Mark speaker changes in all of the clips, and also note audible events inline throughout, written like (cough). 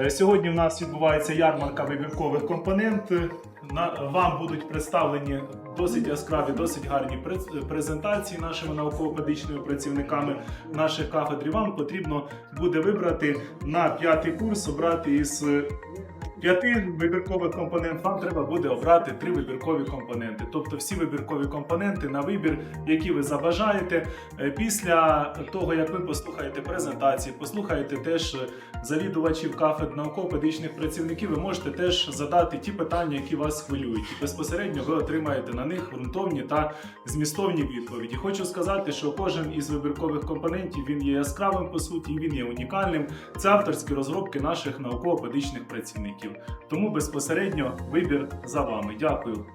Speaker 1: Е, Сьогодні в нас відбувається ярмарка вибіркових компонент. Вам будуть представлені досить яскраві, досить гарні през- презентації нашими науково-педагогічними працівниками наших кафедр. Вам потрібно буде вибрати на п'ятий курс, обрати із п'яти вибіркових компонент. Вам треба буде обрати три вибіркові компоненти. Тобто всі вибіркові компоненти на вибір, які ви забажаєте. Е, Після того, як ви послухаєте презентації, послухаєте теж е, завідувачів кафедр науково-педагогічних працівників, ви можете теж задати ті питання, які вас хвилюють. І безпосередньо ви отримаєте на них ґрунтовні та змістовні відповіді. Хочу сказати, що кожен із вибіркових компонентів він є яскравим по суті, він є унікальним. Це авторські розробки наших науково-педагогічних працівників. Тому безпосередньо вибір за вами. Дякую.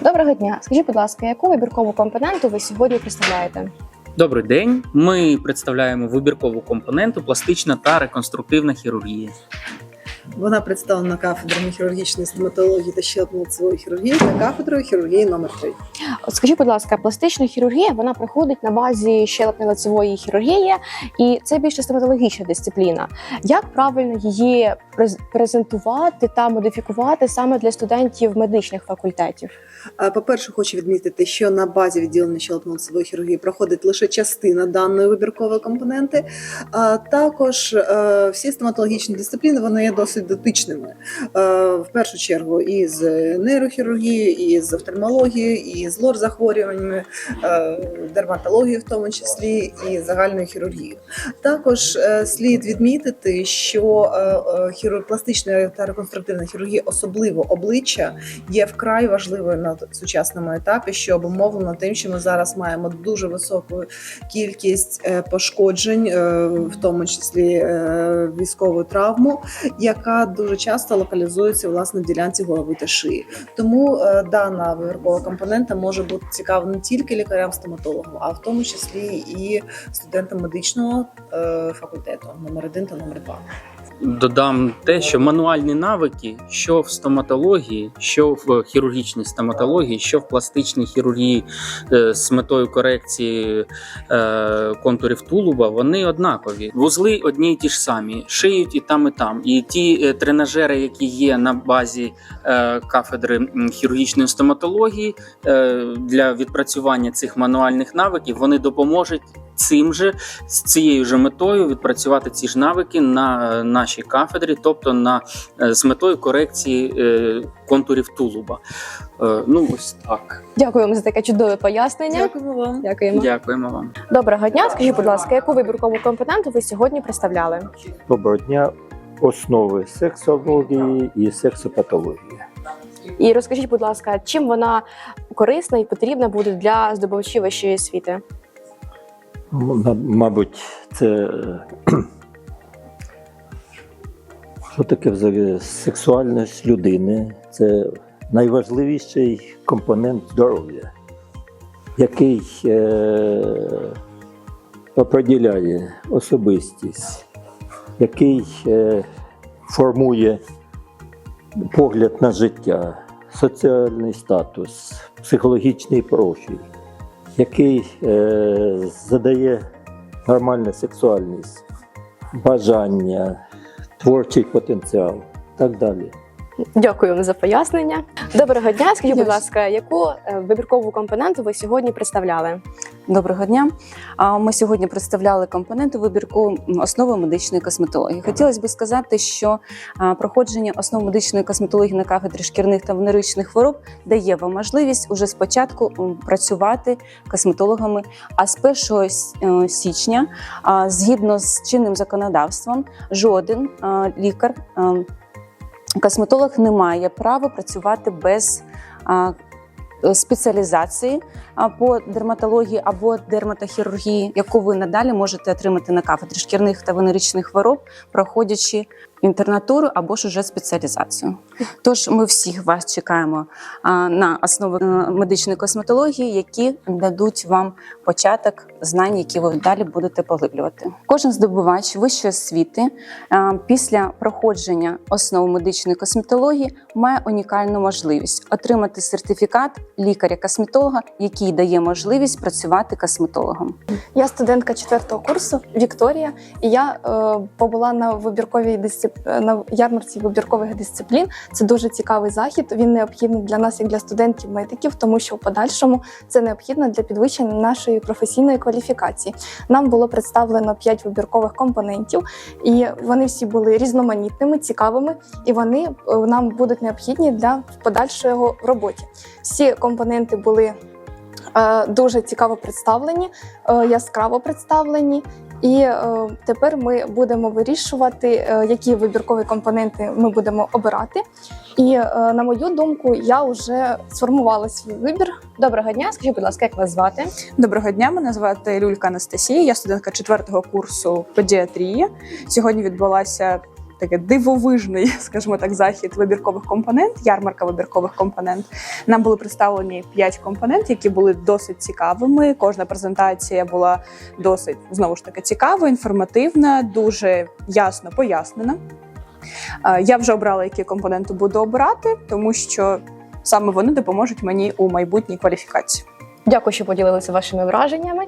Speaker 2: Доброго дня. Скажіть, будь ласка, яку вибіркову компоненту ви сьогодні представляєте?
Speaker 3: Добрий день. Ми представляємо вибіркову компоненту пластична та реконструктивна хірургія.
Speaker 4: Вона представлена кафедрами хірургічної стоматології та щелепно-лицевої хірургії та кафедрою хірургії номер 3
Speaker 2: От скажіть, будь ласка, пластична хірургія вона проходить на базі щелепно-лицевої хірургії, і це більше стоматологічна дисципліна. Як правильно її през- презентувати та модифікувати саме для студентів медичних факультетів?
Speaker 4: По-перше, хочу відмітити, що на базі відділення щелепно-лицевої хірургії проходить лише частина даної вибіркової компоненти. А також е, всі стоматологічні дисципліни вони є досить дотичними. Е, В першу чергу і з нейрохірургії, і з офтальмології, і з лор-захворюваннями, е, дерматології в тому числі, і загальною хірургією. Також е, слід відмітити, що пластична та реконструктивна хірургія, особливо обличчя, є вкрай важливою на сучасному етапі, що обумовлено тим, що ми зараз маємо дуже високу кількість пошкоджень, в тому числі військову травму, яка дуже часто локалізується власне в ділянці голови та шиї. Тому е, дана вибіркова компонента може бути цікава не тільки лікарям-стоматологам, а в тому числі і студентам медичного е, факультету номер 1 та номер 2.
Speaker 3: Додам те, що мануальні навики, що в стоматології, що в хірургічній стоматології, що в пластичній хірургії е, з метою корекції е, контурів тулуба, вони однакові. Вузли одні й ті ж самі, шиють і там, і там. І ті е, тренажери, які є на базі е, кафедри хірургічної стоматології е, для відпрацювання цих мануальних навиків, вони допоможуть цим же з цією ж метою відпрацювати ці ж навики на е, нашій кафедрі, тобто на е, з метою корекції е, контурів тулуба. Ну ось так.
Speaker 2: Дякуємо за таке чудове пояснення.
Speaker 4: Дякуємо вам.
Speaker 2: Дякуємо.
Speaker 3: Дякуємо вам.
Speaker 2: Доброго дня. Скажіть, будь ласка, яку вибіркову компоненту ви сьогодні представляли?
Speaker 5: Доброго дня. Основи сексології і сексопатології.
Speaker 2: І розкажіть, будь ласка, чим вона корисна і потрібна буде для здобувачів вищої освіти?
Speaker 5: Мабуть, це е, (clears throat) що таке взагалі сексуальність людини. Це найважливіший компонент здоров'я, який е, определяє особистість, який е, формує погляд на життя, соціальний статус, психологічний профіль, який е, задає нормальну сексуальність, бажання, творчий потенціал і так далі.
Speaker 2: Дякую вам за пояснення. Доброго дня. Скажіть, будь ласка, яку е, вибіркову компоненту ви сьогодні представляли?
Speaker 6: Доброго дня. А, Ми сьогодні представляли компоненти вибірку основи медичної косметології. Хотілося б сказати, що проходження основ медичної косметології на кафедрі шкірних та венеричних хвороб дає вам можливість уже спочатку працювати косметологами. А з 1 е, січня, згідно з чинним законодавством, жоден лікар. Косметолог не має права працювати без спеціалізації по дерматології або дерматохірургії, яку ви надалі можете отримати на кафедрі шкірних та венеричних хвороб, проходячи інтернатуру або ж уже спеціалізацію. Тож ми всіх вас чекаємо на основи е, медичної косметології, які дадуть вам початок знань, які ви далі будете поглиблювати. Кожен здобувач вищої освіти після проходження основ медичної косметології має унікальну можливість отримати сертифікат лікаря-косметолога, який дає можливість працювати косметологом.
Speaker 7: Я студентка четвертого курсу Вікторія, і я е, побула на вибірковій дисцип... на ярмарці вибіркових дисциплін. Це дуже цікавий захід. Він необхідний для нас, як для студентів-медиків, тому що в подальшому це необхідно для підвищення нашої професійної кваліфікації. Нам було представлено п'ять вибіркових компонентів, і вони всі були різноманітними, цікавими, і вони е, нам будуть необхідні для подальшого в роботі. Всі компоненти були е, дуже цікаво представлені, е, яскраво представлені. І е, тепер ми будемо вирішувати, е, які вибіркові компоненти ми будемо обирати. І е, на мою думку, я вже сформувала свій вибір.
Speaker 2: Доброго дня. Скажіть, будь ласка, як вас звати?
Speaker 8: Доброго дня, мене звати Люлька Анастасія. Я студентка четвертого курсу педіатрії. Сьогодні відбулася таке дивовижний, (laughs) скажімо так, захід вибіркових компонент, ярмарка вибіркових компонент. Нам були представлені п'ять компонентів, які були досить цікавими. Кожна презентація була досить знову ж таки цікава, інформативна, дуже ясно пояснена. Е, Я вже обрала, які компоненти буду обирати, тому що саме вони допоможуть мені у майбутній кваліфікації.
Speaker 2: Дякую, що поділилися вашими враженнями.